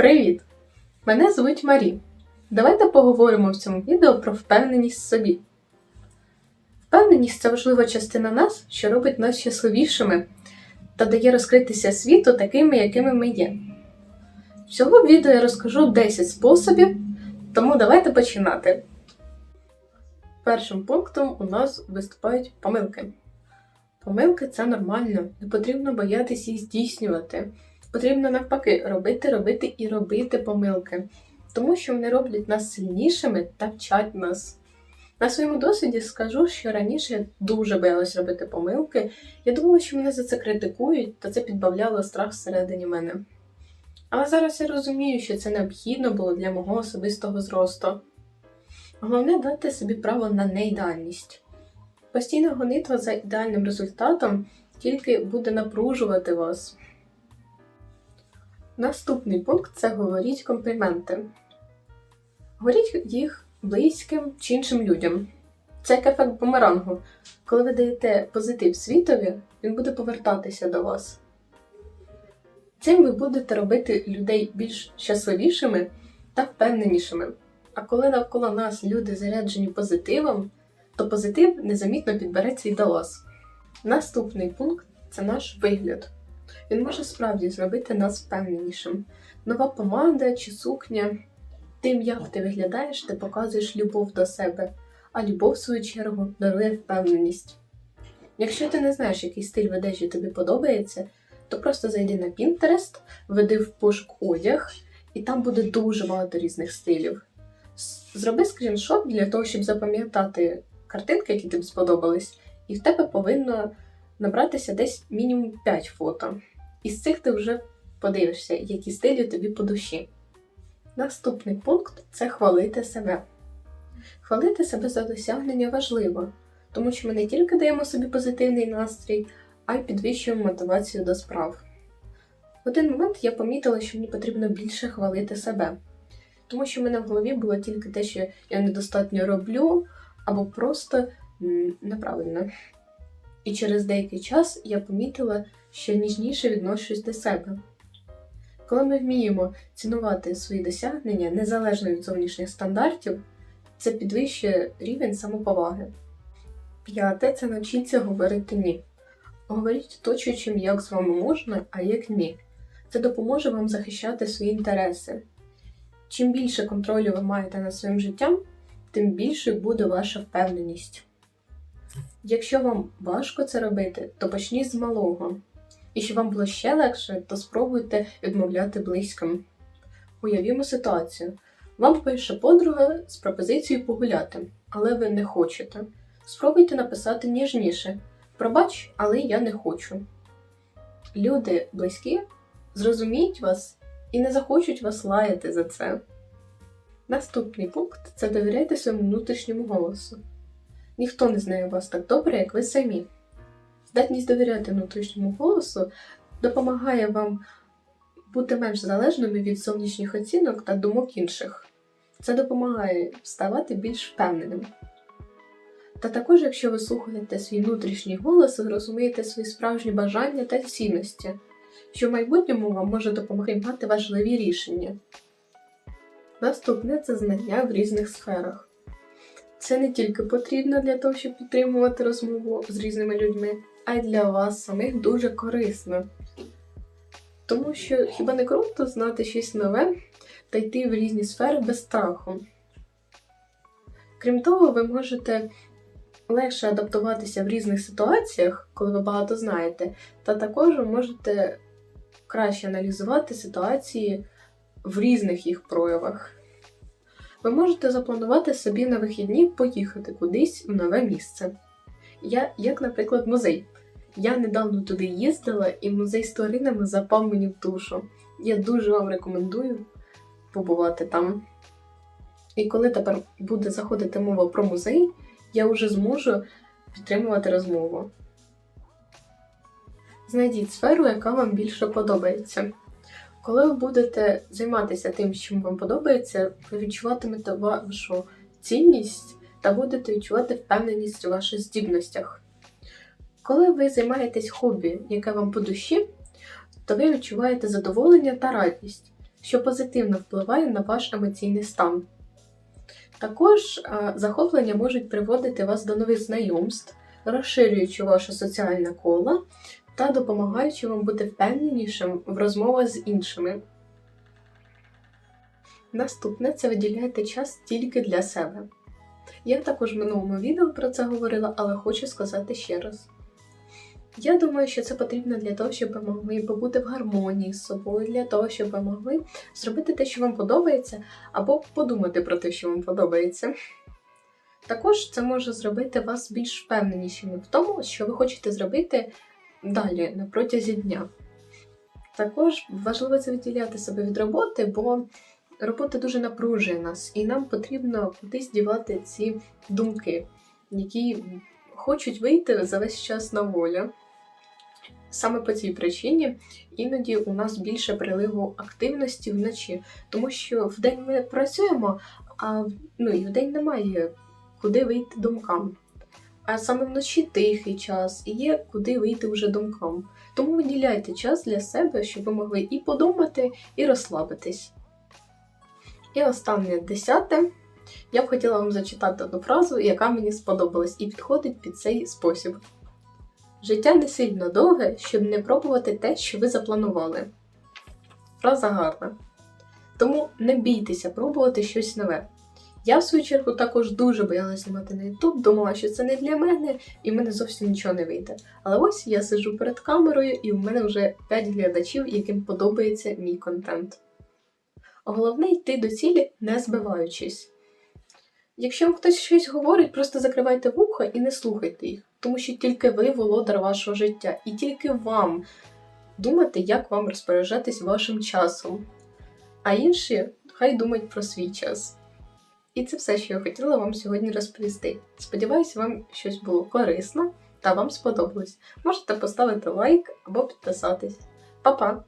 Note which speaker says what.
Speaker 1: Привіт! Мене звуть Марі. Давайте поговоримо в цьому відео про впевненість в собі. Впевненість це важлива частина нас, що робить нас щасливішими та дає розкритися світу такими, якими ми є. Всього в відео я розкажу 10 способів, тому давайте починати. Першим пунктом у нас виступають помилки. Помилки це нормально, не потрібно боятися їх здійснювати. Потрібно навпаки робити, робити і робити помилки, тому що вони роблять нас сильнішими та вчать нас. На своєму досвіді скажу, що раніше я дуже боялась робити помилки. Я думала, що мене за це критикують, та це підбавляло страх всередині мене. Але зараз я розумію, що це необхідно було для мого особистого зросту. Головне дати собі право на неідеальність. Постійна гонитва за ідеальним результатом тільки буде напружувати вас. Наступний пункт це говоріть компліменти. Говоріть їх близьким чи іншим людям. Це як ефект бумерангу. Коли ви даєте позитив світові, він буде повертатися до вас. Цим ви будете робити людей більш щасливішими та впевненішими. А коли навколо нас люди заряджені позитивом, то позитив незамітно підбереться і до вас. Наступний пункт це наш вигляд. Він може справді зробити нас впевненішим. Нова помада чи сукня. Тим, як ти виглядаєш, ти показуєш любов до себе, а любов, в свою чергу, дарує впевненість. Якщо ти не знаєш, який стиль в одежі тобі подобається, то просто зайди на Pinterest, введи в пошук одяг, і там буде дуже багато різних стилів. Зроби скріншот для того, щоб запам'ятати картинки, які тобі сподобались, і в тебе повинно набратися десь мінімум 5 фото. Із цих ти вже подивишся, які стилі тобі по душі. Наступний пункт це хвалити себе. Хвалити себе за досягнення важливо, тому що ми не тільки даємо собі позитивний настрій, а й підвищуємо мотивацію до справ. В один момент я помітила, що мені потрібно більше хвалити себе, тому що в мене в голові було тільки те, що я недостатньо роблю, або просто неправильно. І через деякий час я помітила, що ніжніше відношусь до себе. Коли ми вміємо цінувати свої досягнення незалежно від зовнішніх стандартів, це підвищує рівень самоповаги. П'яте це навчіться говорити ні. Говоріть оточуючим, як з вами можна, а як ні. Це допоможе вам захищати свої інтереси. Чим більше контролю ви маєте над своїм життям, тим більшою буде ваша впевненість. Якщо вам важко це робити, то почніть з малого. І щоб вам було ще легше, то спробуйте відмовляти близьким. Уявімо ситуацію. Вам пише подруга з пропозицією погуляти, але ви не хочете. Спробуйте написати ніжніше. Пробач, але я не хочу. Люди близькі зрозуміють вас і не захочуть вас лаяти за це. Наступний пункт це довіряйте своєму внутрішньому голосу. Ніхто не знає вас так добре, як ви самі. Здатність довіряти внутрішньому голосу допомагає вам бути менш залежними від зовнішніх оцінок та думок інших. Це допомагає ставати більш впевненим. Та також, якщо ви слухаєте свій внутрішній голос, ви розумієте свої справжні бажання та цінності, що в майбутньому вам може допомогти приймати важливі рішення. Наступне це знання в різних сферах. Це не тільки потрібно для того, щоб підтримувати розмову з різними людьми, а й для вас самих дуже корисно. Тому що хіба не круто знати щось нове та йти в різні сфери без страху. Крім того, ви можете легше адаптуватися в різних ситуаціях, коли ви багато знаєте, та також ви можете краще аналізувати ситуації в різних їх проявах. Ви можете запланувати собі на вихідні поїхати кудись в нове місце. Я, як, наприклад, музей. Я недавно туди їздила, і музей з тваринами запав мені в душу. Я дуже вам рекомендую побувати там. І коли тепер буде заходити мова про музей, я вже зможу підтримувати розмову. Знайдіть сферу, яка вам більше подобається. Коли ви будете займатися тим, чим вам подобається, ви відчуватимете вашу цінність та будете відчувати впевненість у ваших здібностях. Коли ви займаєтесь хобі, яке вам по душі, то ви відчуваєте задоволення та радість. що позитивно впливає на ваш емоційний стан. Також захоплення можуть приводити вас до нових знайомств, розширюючи ваше соціальне коло та допомагаючи вам бути впевненішим в розмовах з іншими. Наступне це виділяйте час тільки для себе. Я також в минулому відео про це говорила, але хочу сказати ще раз. Я думаю, що це потрібно для того, щоб ви могли побути в гармонії з собою, для того, щоб ви могли зробити те, що вам подобається, або подумати про те, що вам подобається. Також це може зробити вас більш впевненішими в тому, що ви хочете зробити далі на протязі дня. Також важливо це відділяти себе від роботи, бо робота дуже напружує нас, і нам потрібно кудись дівати ці думки, які хочуть вийти за весь час на волю. Саме по цій причині іноді у нас більше приливу активності вночі, тому що вдень ми працюємо, а ну, і вдень немає куди вийти думкам. А саме вночі тихий час і є куди вийти вже думкам. Тому виділяйте час для себе, щоб ви могли і подумати, і розслабитись. І останнє десяте. Я б хотіла вам зачитати одну фразу, яка мені сподобалась, і підходить під цей спосіб. Життя не сильно довге, щоб не пробувати те, що ви запланували. Фраза гарна. Тому не бійтеся пробувати щось нове. Я, в свою чергу, також дуже боялася знімати на YouTube, думала, що це не для мене, і в мене зовсім нічого не вийде. Але ось я сиджу перед камерою, і в мене вже 5 глядачів, яким подобається мій контент. Головне йти до цілі, не збиваючись. Якщо вам хтось щось говорить, просто закривайте вуха і не слухайте їх, тому що тільки ви володар вашого життя, і тільки вам думати, як вам розпоряджатись вашим часом. А інші хай думають про свій час. І це все, що я хотіла вам сьогодні розповісти. Сподіваюся, вам щось було корисно та вам сподобалось. Можете поставити лайк або підписатись. Па-па!